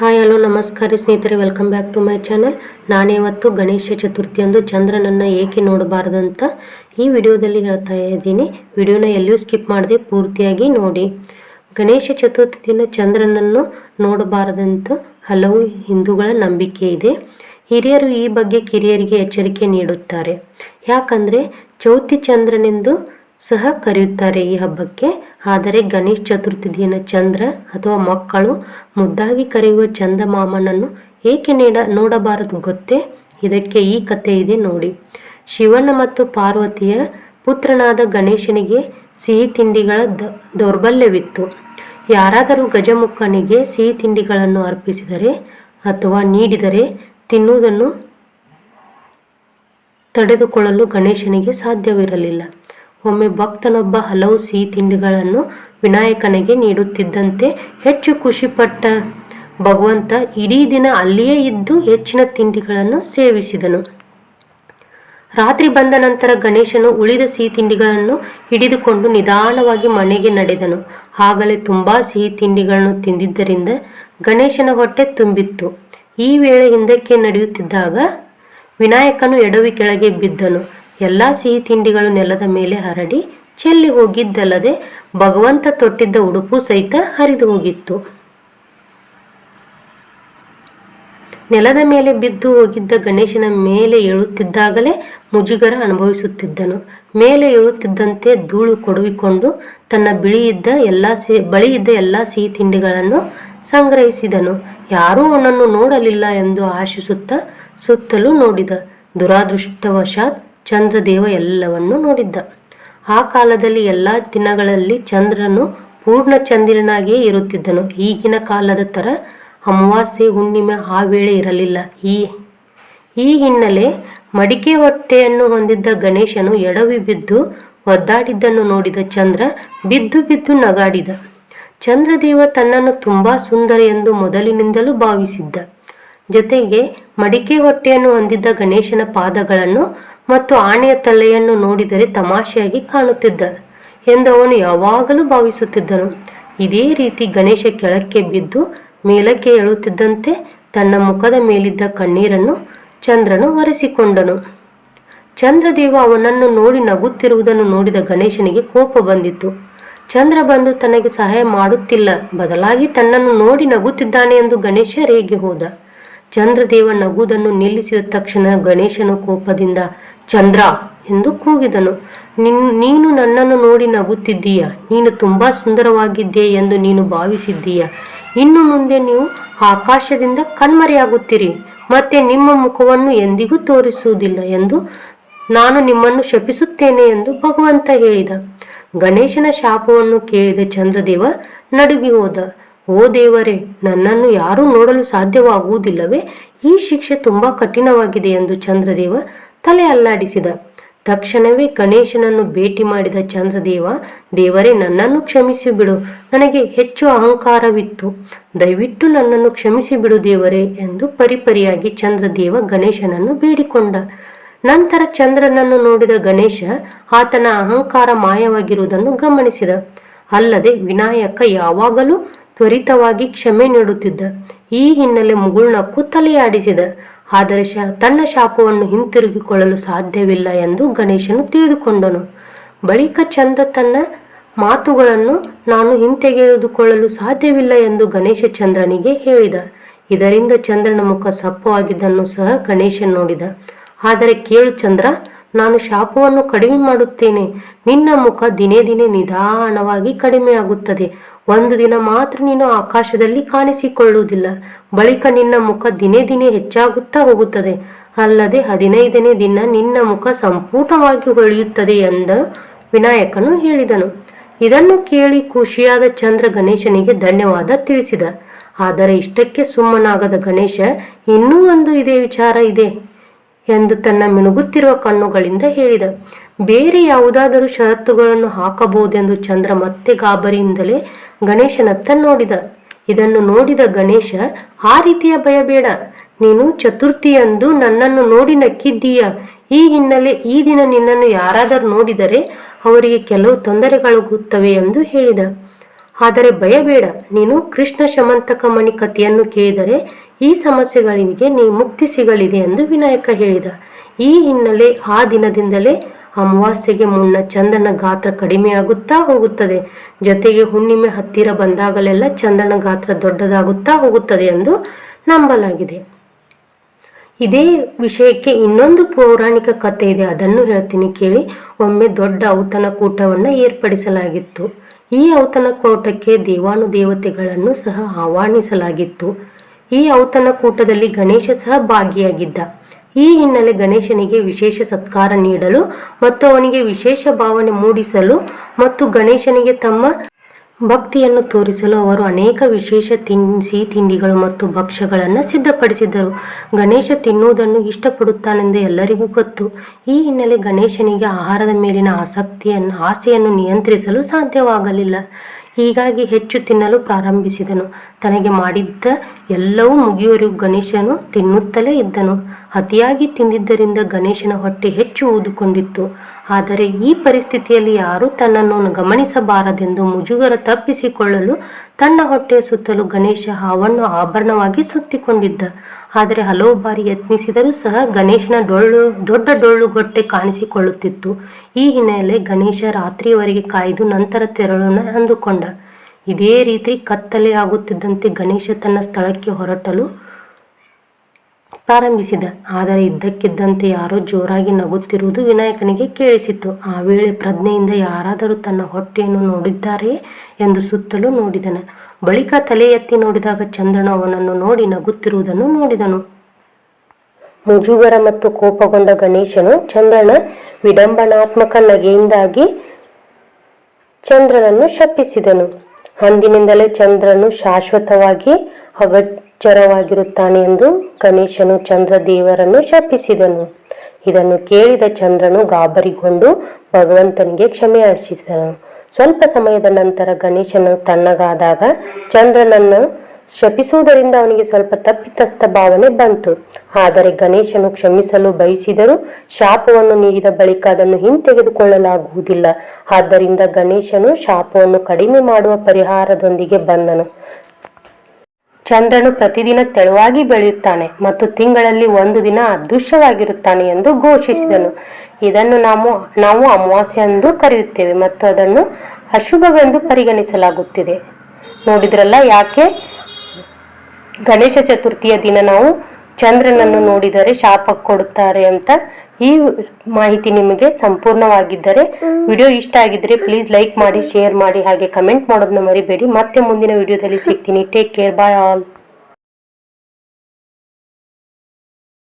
Hi, hello, ನಮಸ್ಕಾರ ಸ್ನೇಹಿತರೆ welcome back to my channel ನಾನಿವತ್ತು ಗಣೇಶ ಚತುರ್ಥಿಯಂದು ಚಂದ್ರನನ್ನು ಏಕೆ ನೋಡಬಾರ್ದಂತ ಈ ವಿಡಿಯೋದಲ್ಲಿ ಹೇಳ್ತಾ ಇದ್ದೀನಿ. ವಿಡಿಯೋನ ಎಲ್ಲಿಯೂ ಸ್ಕಿಪ್ ಮಾಡದೆ ಪೂರ್ತಿಯಾಗಿ ನೋಡಿ. ಗಣೇಶ ಚತುರ್ಥಿ ದಿನ ಚಂದ್ರನನ್ನು ನೋಡಬಾರದಂತ ಹಲವು ಹಿಂದೂಗಳ ನಂಬಿಕೆ ಇದೆ. ಹಿರಿಯರು ಈ ಬಗ್ಗೆ ಕಿರಿಯರಿಗೆ ಎಚ್ಚರಿಕೆ ನೀಡುತ್ತಾರೆ. ಯಾಕಂದರೆ, ಚೌತಿ ಚಂದ್ರನೆಂದು ಸಹ ಕರೆಯುತ್ತಾರೆ ಈ ಹಬ್ಬಕ್ಕೆ. ಆದರೆ ಗಣೇಶ ಚತುರ್ಥಿ ಚಂದ್ರ ಅಥವಾ ಮಕ್ಕಳು ಮುದ್ದಾಗಿ ಕರೆಯುವ ಚಂದಮಾಮನನ್ನು ಏಕೆ ನೀಡ ನೋಡಬಾರದು ಗೊತ್ತೇ? ಇದಕ್ಕೆ ಈ ಕಥೆ ಇದೆ ನೋಡಿ. ಶಿವನ ಮತ್ತು ಪಾರ್ವತಿಯ ಪುತ್ರನಾದ ಗಣೇಶನಿಗೆ ಸಿಹಿ ತಿಂಡಿಗಳ ದೌರ್ಬಲ್ಯವಿತ್ತು. ಯಾರಾದರೂ ಗಜಮುಖನಿಗೆ ಸಿಹಿ ತಿಂಡಿಗಳನ್ನು ಅರ್ಪಿಸಿದರೆ ಅಥವಾ ನೀಡಿದರೆ ತಿನ್ನುವುದನ್ನು ತಡೆದುಕೊಳ್ಳಲು ಗಣೇಶನಿಗೆ ಸಾಧ್ಯವಿರಲಿಲ್ಲ. ಒಮ್ಮೆ ಭಕ್ತನೊಬ್ಬ ಹಲವು ಸಿಹಿ ತಿಂಡಿಗಳನ್ನು ವಿನಾಯಕನಿಗೆ ನೀಡುತ್ತಿದ್ದಂತೆ ಹೆಚ್ಚು ಖುಷಿಪಟ್ಟ ಭಗವಂತ ಇಡೀ ದಿನ ಅಲ್ಲಿಯೇ ಇದ್ದು ಹೆಚ್ಚಿನ ತಿಂಡಿಗಳನ್ನು ಸೇವಿಸಿದನು. ರಾತ್ರಿ ಬಂದ ನಂತರ ಗಣೇಶನು ಉಳಿದ ಸಿಹಿ ತಿಂಡಿಗಳನ್ನು ಹಿಡಿದುಕೊಂಡು ನಿಧಾನವಾಗಿ ಮನೆಗೆ ನಡೆದನು. ಆಗಲೇ ತುಂಬಾ ಸಿಹಿ ತಿಂಡಿಗಳನ್ನು ತಿಂದಿದ್ದರಿಂದ ಗಣೇಶನ ಹೊಟ್ಟೆ ತುಂಬಿತ್ತು. ಈ ವೇಳೆ ಹಿಂದಕ್ಕೆ ನಡೆಯುತ್ತಿದ್ದಾಗ ವಿನಾಯಕನು ಎಡವಿ ಕೆಳಗೆ ಬಿದ್ದನು. ಎಲ್ಲ ಸಿಹಿ ತಿಂಡಿಗಳು ನೆಲದ ಮೇಲೆ ಹರಡಿ ಚೆಲ್ಲಿ ಹೋಗಿದ್ದಲ್ಲದೆ ಭಗವಂತ ತೊಟ್ಟಿದ್ದ ಉಡುಪು ಸಹಿತ ಹರಿದು ಹೋಗಿತ್ತು. ನೆಲದ ಮೇಲೆ ಬಿದ್ದು ಹೋಗಿದ್ದ ಗಣೇಶನ ಮೇಲೆ ಏಳುತ್ತಿದ್ದಾಗಲೇ ಮುಜುಗರ ಅನುಭವಿಸುತ್ತಿದ್ದನು. ಮೇಲೆ ಏಳುತ್ತಿದ್ದಂತೆ ಧೂಳು ಕೊಡುವಿಕೊಂಡು ತನ್ನ ಬಿಳಿಯಿದ್ದ ಎಲ್ಲ ಸಿ, ಬಳಿಯಿದ್ದ ಎಲ್ಲ ಸಿಹಿ ತಿಂಡಿಗಳನ್ನು ಸಂಗ್ರಹಿಸಿದನು. ಯಾರೂ ಅವನನ್ನು ನೋಡಲಿಲ್ಲ ಎಂದು ಆಶಿಸುತ್ತಾ ಸುತ್ತಲೂ ನೋಡಿದ. ದುರಾದೃಷ್ಟವಶಾತ್ ಚಂದ್ರದೇವ ಎಲ್ಲವನ್ನೂ ನೋಡಿದ್ದ. ಆ ಕಾಲದಲ್ಲಿ ಎಲ್ಲ ದಿನಗಳಲ್ಲಿ ಚಂದ್ರನು ಪೂರ್ಣ ಚಂದಿರನಾಗಿಯೇ ಇರುತ್ತಿದ್ದನು. ಈಗಿನ ಕಾಲದ ಥರ ಅಮಾವಾಸ್ಯೆ, ಹುಣ್ಣಿಮೆ ಆ ವೇಳೆ ಇರಲಿಲ್ಲ. ಈ ಈ ಹಿನ್ನೆಲೆ ಮಡಿಕೆ ಹೊಟ್ಟೆಯನ್ನು ಹೊಂದಿದ್ದ ಗಣೇಶನು ಎಡವಿ ಬಿದ್ದು ಒದ್ದಾಡಿದ್ದನ್ನು ನೋಡಿದ ಚಂದ್ರ ಬಿದ್ದು ಬಿದ್ದು ನಗಾಡಿದ. ಚಂದ್ರದೇವ ತನ್ನನ್ನು ತುಂಬಾ ಸುಂದರ ಎಂದು ಮೊದಲಿನಿಂದಲೂ ಭಾವಿಸಿದ್ದ. ಜೊತೆಗೆ ಮಡಿಕೆ ಹೊಟ್ಟೆಯನ್ನು ಹೊಂದಿದ್ದ ಗಣೇಶನ ಪಾದಗಳನ್ನು ಮತ್ತು ಆನೆಯ ತಲೆಯನ್ನು ನೋಡಿದರೆ ತಮಾಷೆಯಾಗಿ ಕಾಣುತ್ತಿದ್ದ ಎಂದು ಅವನು ಯಾವಾಗಲೂ ಭಾವಿಸುತ್ತಿದ್ದನು. ಇದೇ ರೀತಿ ಗಣೇಶ ಕೆಳಕ್ಕೆ ಬಿದ್ದು ಮೇಲಕ್ಕೆ ಏಳುತ್ತಿದ್ದಂತೆ ತನ್ನ ಮುಖದ ಮೇಲಿದ್ದ ಕಣ್ಣೀರನ್ನು ಚಂದ್ರನು ಒರೆಸಿಕೊಂಡನು. ಚಂದ್ರದೇವ ಅವನನ್ನು ನೋಡಿ ನಗುತ್ತಿರುವುದನ್ನು ನೋಡಿದ ಗಣೇಶನಿಗೆ ಕೋಪ ಬಂದಿತ್ತು. ಚಂದ್ರ ಬಂದು ತನಗೆ ಸಹಾಯ ಮಾಡುತ್ತಿಲ್ಲ, ಬದಲಾಗಿ ತನ್ನನ್ನು ನೋಡಿ ನಗುತ್ತಿದ್ದಾನೆ ಎಂದು ಗಣೇಶ ರೇಗೆ ಹೋದ ಚಂದ್ರದೇವ ನಗುವುದನ್ನು ನಿಲ್ಲಿಸಿದ ತಕ್ಷಣ ಗಣೇಶನು ಕೋಪದಿಂದ, ಚಂದ್ರ ಎಂದು ಕೂಗಿದನು. ನಿನ್ ನೀನು ನನ್ನನ್ನು ನೋಡಿ ನಗುತ್ತಿದ್ದೀಯ? ನೀನು ತುಂಬ ಸುಂದರವಾಗಿದ್ದೆ ಎಂದು ನೀನು ಭಾವಿಸಿದ್ದೀಯ? ಇನ್ನು ಮುಂದೆ ನೀವು ಆಕಾಶದಿಂದ ಕಣ್ಮರೆಯಾಗುತ್ತೀರಿ. ಮತ್ತೆ ನಿಮ್ಮ ಮುಖವನ್ನು ಎಂದಿಗೂ ತೋರಿಸುವುದಿಲ್ಲ ಎಂದು ನಾನು ನಿಮ್ಮನ್ನು ಶಪಿಸುತ್ತೇನೆ ಎಂದು ಭಗವಂತ ಹೇಳಿದ. ಗಣೇಶನ ಶಾಪವನ್ನು ಕೇಳಿದ ಚಂದ್ರದೇವ ನಡುಗಿ ಹೋದ. ಓ ದೇವರೇ, ನನ್ನನ್ನು ಯಾರೂ ನೋಡಲು ಸಾಧ್ಯವಾಗುವುದಿಲ್ಲವೇ? ಈ ಶಿಕ್ಷೆ ತುಂಬಾ ಕಠಿಣವಾಗಿದೆ ಎಂದು ಚಂದ್ರದೇವ ತಲೆ ಅಲ್ಲಾಡಿಸಿದ. ತಕ್ಷಣವೇ ಗಣೇಶನನ್ನು ಭೇಟಿ ಮಾಡಿದ ಚಂದ್ರದೇವ, ದೇವರೇ, ನನ್ನನ್ನು ಕ್ಷಮಿಸಿ ಬಿಡು, ನನಗೆ ಹೆಚ್ಚು ಅಹಂಕಾರವಿತ್ತು. ದಯವಿಟ್ಟು ನನ್ನನ್ನು ಕ್ಷಮಿಸಿ ಬಿಡು ದೇವರೇ ಎಂದು ಪರಿಪರಿಯಾಗಿ ಚಂದ್ರದೇವ ಗಣೇಶನನ್ನು ಬೇಡಿಕೊಂಡ. ನಂತರ ಚಂದ್ರನನ್ನು ನೋಡಿದ ಗಣೇಶ ಆತನ ಅಹಂಕಾರ ಮಾಯವಾಗಿರುವುದನ್ನು ಗಮನಿಸಿದ. ಅಲ್ಲದೆ ವಿನಾಯಕ ಯಾವಾಗಲೂ ತ್ವರಿತವಾಗಿ ಕ್ಷಮೆ ನೀಡುತ್ತಿದ್ದ. ಈ ಹಿನ್ನೆಲೆ ಮುಗುಳ್ನಕ್ಕು ತಲೆಯಾಡಿಸಿದ ಆದರೆ ಶ, ತನ್ನ ಶಾಪವನ್ನು ಹಿಂತಿರುಗಿಕೊಳ್ಳಲು ಸಾಧ್ಯವಿಲ್ಲ ಎಂದು ಗಣೇಶನು ತಿಳಿದುಕೊಂಡನು. ಬಳಿಕ ಚಂದ ತನ್ನ ಮಾತುಗಳನ್ನು ನಾನು ಹಿಂತೆಗೆದುಕೊಳ್ಳಲು ಸಾಧ್ಯವಿಲ್ಲ ಎಂದು ಗಣೇಶ ಚಂದ್ರನಿಗೆ ಹೇಳಿದ. ಇದರಿಂದ ಚಂದ್ರನ ಮುಖ ಸಪ್ಪವಾಗಿದ್ದನ್ನು ಸಹ ಗಣೇಶ ನೋಡಿದ. ಆದರೆ ಕೇಳು ಚಂದ್ರ, ನಾನು ಶಾಪವನ್ನು ಕಡಿಮೆ ಮಾಡುತ್ತೇನೆ. ನಿನ್ನ ಮುಖ ದಿನೇ ದಿನೇ ನಿಧಾನವಾಗಿ ಕಡಿಮೆಯಾಗುತ್ತದೆ. ಒಂದು ದಿನ ಮಾತ್ರ ನೀನು ಆಕಾಶದಲ್ಲಿ ಕಾಣಿಸಿಕೊಳ್ಳುವುದಿಲ್ಲ. ಬಳಿಕ ನಿನ್ನ ಮುಖ ದಿನೇ ದಿನೇ ಹೆಚ್ಚಾಗುತ್ತಾ ಹೋಗುತ್ತದೆ. ಅಲ್ಲದೆ ಹದಿನೈದನೇ ದಿನ ನಿನ್ನ ಮುಖ ಸಂಪೂರ್ಣವಾಗಿ ಹೊಳೆಯುತ್ತದೆ ಎಂದ ವಿನಾಯಕನು ಹೇಳಿದನು. ಇದನ್ನು ಕೇಳಿ ಖುಷಿಯಾದ ಚಂದ್ರ ಗಣೇಶನಿಗೆ ಧನ್ಯವಾದ ತಿಳಿಸಿದ. ಆದರೆ ಇಷ್ಟಕ್ಕೆ ಸುಮ್ಮನಾಗದ ಗಣೇಶ, ಇನ್ನೂ ಒಂದು ಇದೇ ವಿಚಾರ ಇದೆ ಎಂದು ತನ್ನ ಮಿನುಗುತ್ತಿರುವ ಕಣ್ಣುಗಳಿಂದ ಹೇಳಿದ. ಬೇರೆ ಯಾವುದಾದರೂ ಷರತ್ತುಗಳನ್ನು ಹಾಕಬಹುದೆಂದು ಚಂದ್ರ ಮತ್ತೆ ಗಾಬರಿಯಿಂದಲೇ ಗಣೇಶನತ್ತ ನೋಡಿದ. ಇದನ್ನು ನೋಡಿದ ಗಣೇಶ, ಆ ರೀತಿಯ ಭಯ ಬೇಡ ನೀನು ಚತುರ್ಥಿಯಂದು ನನ್ನನ್ನು ನೋಡಿ ನಕ್ಕಿದ್ದೀಯ. ಈ ಹಿನ್ನೆಲೆ ಈ ದಿನ ನಿನ್ನನ್ನು ಯಾರಾದರೂ ನೋಡಿದರೆ ಅವರಿಗೆ ಕೆಲವು ತೊಂದರೆಗಳಾಗುತ್ತವೆ ಎಂದು ಹೇಳಿದ. ಆದರೆ ಭಯಬೇಡ. ನೀನು ಕೃಷ್ಣ ಶಮಂತಕ ಮಣಿ ಕಥೆಯನ್ನು ಕೇಳಿದರೆ ಈ ಸಮಸ್ಯೆಗಳಿಗೆ ನೀ ಮುಕ್ತಿ ಸಿಗಲಿದೆ ಎಂದು ವಿನಾಯಕ ಹೇಳಿದ. ಈ ಹಿನ್ನೆಲೆ ಆ ದಿನದಿಂದಲೇ ಅಮಾವಾಸ್ಯೆಗೆ ಮುನ್ನ ಚಂದನ ಗಾತ್ರ ಕಡಿಮೆಯಾಗುತ್ತಾ ಹೋಗುತ್ತದೆ. ಜೊತೆಗೆ ಹುಣ್ಣಿಮೆ ಹತ್ತಿರ ಬಂದಾಗಲೆಲ್ಲ ಚಂದನ ಗಾತ್ರ ದೊಡ್ಡದಾಗುತ್ತಾ ಹೋಗುತ್ತದೆ ಎಂದು ನಂಬಲಾಗಿದೆ. ಇದೇ ವಿಷಯಕ್ಕೆ ಇನ್ನೊಂದು ಪೌರಾಣಿಕ ಕಥೆ ಇದೆ. ಅದನ್ನು ಹೇಳ್ತೀನಿ ಕೇಳಿ. ಒಮ್ಮೆ ದೊಡ್ಡ ಔತಣ ಕೂಟವನ್ನು ಏರ್ಪಡಿಸಲಾಗಿತ್ತು. ಈ ಔತಣ ಕೂಟಕ್ಕೆ ದೇವಾನು ದೇವತೆಗಳನ್ನು ಸಹ ಆಹ್ವಾನಿಸಲಾಗಿತ್ತು. ಈ ಔತಣ ಕೂಟದಲ್ಲಿ ಗಣೇಶ ಸಹ ಭಾಗಿಯಾಗಿದ್ದ. ಈ ಹಿನ್ನೆಲೆ ಗಣೇಶನಿಗೆ ವಿಶೇಷ ಸತ್ಕಾರ ನೀಡಲು ಮತ್ತು ಅವನಿಗೆ ವಿಶೇಷ ಭಾವನೆ ಮೂಡಿಸಲು ಮತ್ತು ಗಣೇಶನಿಗೆ ತಮ್ಮ ಭಕ್ತಿಯನ್ನು ತೋರಿಸಲು ಅವರು ಅನೇಕ ವಿಶೇಷ ತಿನ್ ಸಿಹಿ ತಿಂಡಿಗಳು ಮತ್ತು ಭಕ್ಷ್ಯಗಳನ್ನು ಸಿದ್ಧಪಡಿಸಿದರು. ಗಣೇಶ ತಿನ್ನುವುದನ್ನು ಇಷ್ಟಪಡುತ್ತಾನೆಂದು ಎಲ್ಲರಿಗೂ ಗೊತ್ತು. ಈ ಹಿನ್ನೆಲೆ ಗಣೇಶನಿಗೆ ಆಹಾರದ ಮೇಲಿನ ಆಸಕ್ತಿಯನ್ನು ಆಸೆಯನ್ನು ನಿಯಂತ್ರಿಸಲು ಸಾಧ್ಯವಾಗಲಿಲ್ಲ. ಹೀಗಾಗಿ ಹೆಚ್ಚು ತಿನ್ನಲು ಪ್ರಾರಂಭಿಸಿದನು. ತನಗೆ ಮಾಡಿದ್ದ ಎಲ್ಲವೂ ಮುಗಿಯುವರೆಗೂ ಗಣೇಶನು ತಿನ್ನುತ್ತಲೇ ಇದ್ದನು. ಅತಿಯಾಗಿ ತಿಂದಿದ್ದರಿಂದ ಗಣೇಶನ ಹೊಟ್ಟೆ ಹೆಚ್ಚು ಊದುಕೊಂಡಿತ್ತು. ಆದರೆ ಈ ಪರಿಸ್ಥಿತಿಯಲ್ಲಿ ಯಾರೂ ತನ್ನನ್ನು ಗಮನಿಸಬಾರದೆಂದು ಮುಜುಗರ ತಪ್ಪಿಸಿಕೊಳ್ಳಲು ತನ್ನ ಹೊಟ್ಟೆಯ ಸುತ್ತಲೂ ಗಣೇಶ ಹಾವನ್ನು ಆಭರಣವಾಗಿ ಸುತ್ತಿಕೊಂಡಿದ್ದ. ಆದರೆ ಹಲವು ಬಾರಿ ಯತ್ನಿಸಿದರೂ ಸಹ ಗಣೇಶನ ಡೊಳ್ಳು, ದೊಡ್ಡ ಡೊಳ್ಳುಗೊಟ್ಟೆ ಕಾಣಿಸಿಕೊಳ್ಳುತ್ತಿತ್ತು. ಈ ಹಿನ್ನೆಲೆ ಗಣೇಶ ರಾತ್ರಿಯವರೆಗೆ ಕಾಯ್ದು ನಂತರ ತೆರಳೋಣ ಅಂದುಕೊಂಡ. ಇದೇ ರೀತಿ ಕತ್ತಲೆ ಆಗುತ್ತಿದ್ದಂತೆ ಗಣೇಶ ತನ್ನ ಸ್ಥಳಕ್ಕೆ ಹೊರಟಲು ಪ್ರಾರಂಭಿಸಿದ. ಆದರೆ ಇದ್ದಕ್ಕಿದ್ದಂತೆ ಯಾರೋ ಜೋರಾಗಿ ನಗುತ್ತಿರುವುದು ವಿನಾಯಕನಿಗೆ ಕೇಳಿಸಿತು ಆ ವೇಳೆ ಪ್ರಜ್ಞೆಯಿಂದ ಯಾರಾದರೂ ತನ್ನ ಹೊಟ್ಟೆಯನ್ನು ನೋಡಿದ್ದಾರೆ ಎಂದು ಸುತ್ತಲೂ ನೋಡಿದನ. ಬಳಿಕ ತಲೆ ಎತ್ತಿ ನೋಡಿದಾಗ ಚಂದ್ರನ ಅವನನ್ನು ನೋಡಿ ನಗುತ್ತಿರುವುದನ್ನು ನೋಡಿದನು. ಮುಜುಗರ ಮತ್ತು ಕೋಪಗೊಂಡ ಗಣೇಶನು ಚಂದ್ರನ ವಿಡಂಬನಾತ್ಮಕ ನಗೆಯಿಂದಾಗಿ ಚಂದ್ರನನ್ನು ಶಪಿಸಿದನು. ಅಂದಿನಿಂದಲೇ ಚಂದ್ರನು ಶಾಶ್ವತವಾಗಿ ಅಗಚರವಾಗಿರುತ್ತಾನೆ ಎಂದು ಗಣೇಶನು ಚಂದ್ರ ದೇವರನ್ನು ಶಪಿಸಿದನು. ಇದನ್ನು ಕೇಳಿದ ಚಂದ್ರನು ಗಾಬರಿಗೊಂಡು ಭಗವಂತನಿಗೆ ಕ್ಷಮೆ ಅರ್ಚಿಸಿದನು ಸ್ವಲ್ಪ ಸಮಯದ ನಂತರ ಗಣೇಶನು ತಣ್ಣಗಾದಾಗ ಚಂದ್ರನನ್ನು ಶಪಿಸುವುದರಿಂದ ಅವನಿಗೆ ಸ್ವಲ್ಪ ತಪ್ಪಿತಸ್ಥ ಭಾವನೆ ಬಂತು. ಆದರೆ ಗಣೇಶನು ಕ್ಷಮಿಸಲು ಬಯಸಿದರು ಶಾಪವನ್ನು ನೀಡಿದ ಬಳಿಕ ಅದನ್ನು ಹಿಂತೆಗೆದುಕೊಳ್ಳಲಾಗುವುದಿಲ್ಲ. ಆದ್ದರಿಂದ ಗಣೇಶನು ಶಾಪವನ್ನು ಕಡಿಮೆ ಮಾಡುವ ಪರಿಹಾರದೊಂದಿಗೆ ಬಂದನು. ಚಂದ್ರನು ಪ್ರತಿದಿನ ತೆಳುವಾಗಿ ಬೆಳೆಯುತ್ತಾನೆ ಮತ್ತು ತಿಂಗಳಲ್ಲಿ ಒಂದು ದಿನ ಅದೃಶ್ಯವಾಗಿರುತ್ತಾನೆ ಎಂದು ಘೋಷಿಸಿದನು. ಇದನ್ನು ನಾವು ನಾವು ಅಮಾವಾಸ್ಯೆ ಎಂದು ಕರೆಯುತ್ತೇವೆ ಮತ್ತು ಅದನ್ನು ಅಶುಭವೆಂದು ಪರಿಗಣಿಸಲಾಗುತ್ತಿದೆ. ನೋಡಿದ್ರಲ್ಲ ಯಾಕೆ? ಗಣೇಶ ಚತುರ್ಥಿಯ ದಿನ ನಾವು ಚಂದ್ರನನ್ನು ನೋಡಿದರೆ ಶಾಪ ಕೊಡುತ್ತಾರೆ ಅಂತ ಈ ಮಾಹಿತಿ ನಿಮಗೆ ಸಂಪೂರ್ಣವಾಗಿದ್ದರೆ ವಿಡಿಯೋ ಇಷ್ಟ ಆಗಿದ್ರೆ ಪ್ಲೀಸ್ ಲೈಕ್ ಮಾಡಿ ಶೇರ್ ಮಾಡಿ, ಹಾಗೆ ಕಮೆಂಟ್ ಮಾಡೋದನ್ನ ಮರಿಬೇಡಿ. ಮತ್ತೆ ಮುಂದಿನ ವಿಡಿಯೋದಲ್ಲಿ ಸಿಗ್ತೀನಿ. Take care bye all